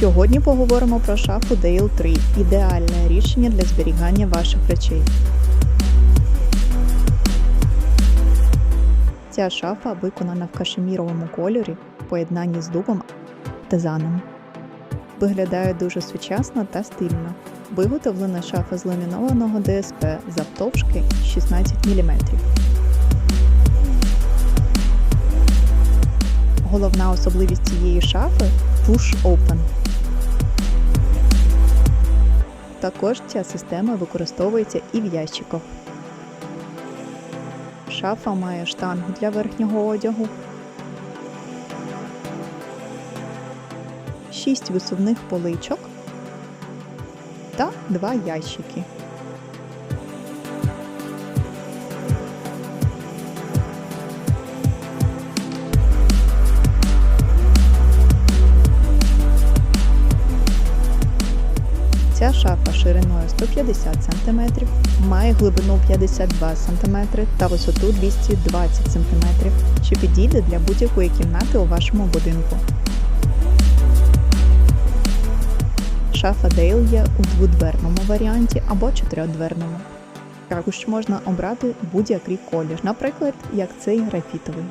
Сьогодні поговоримо про шафу Dale 3 – ідеальне рішення для зберігання ваших речей. Ця шафа виконана в кашеміровому кольорі в поєднанні з дубом та заном. Виглядає дуже сучасно та стильно. Виготовлена шафа з ламінованого ДСП завтовшки 16 мм. Головна особливість цієї шафи push open. Також ця система використовується і в ящиках. Шафа має штангу для верхнього одягу, 6 висувних поличок та 2 ящики. Ця шафа шириною 150 см, має глибину 52 см та висоту 220 см, що підійде для будь-якої кімнати у вашому будинку. Шафа Дейл є у дводверному варіанті або чотирьодверному. Також можна обрати будь-який колір, наприклад, як цей графітовий.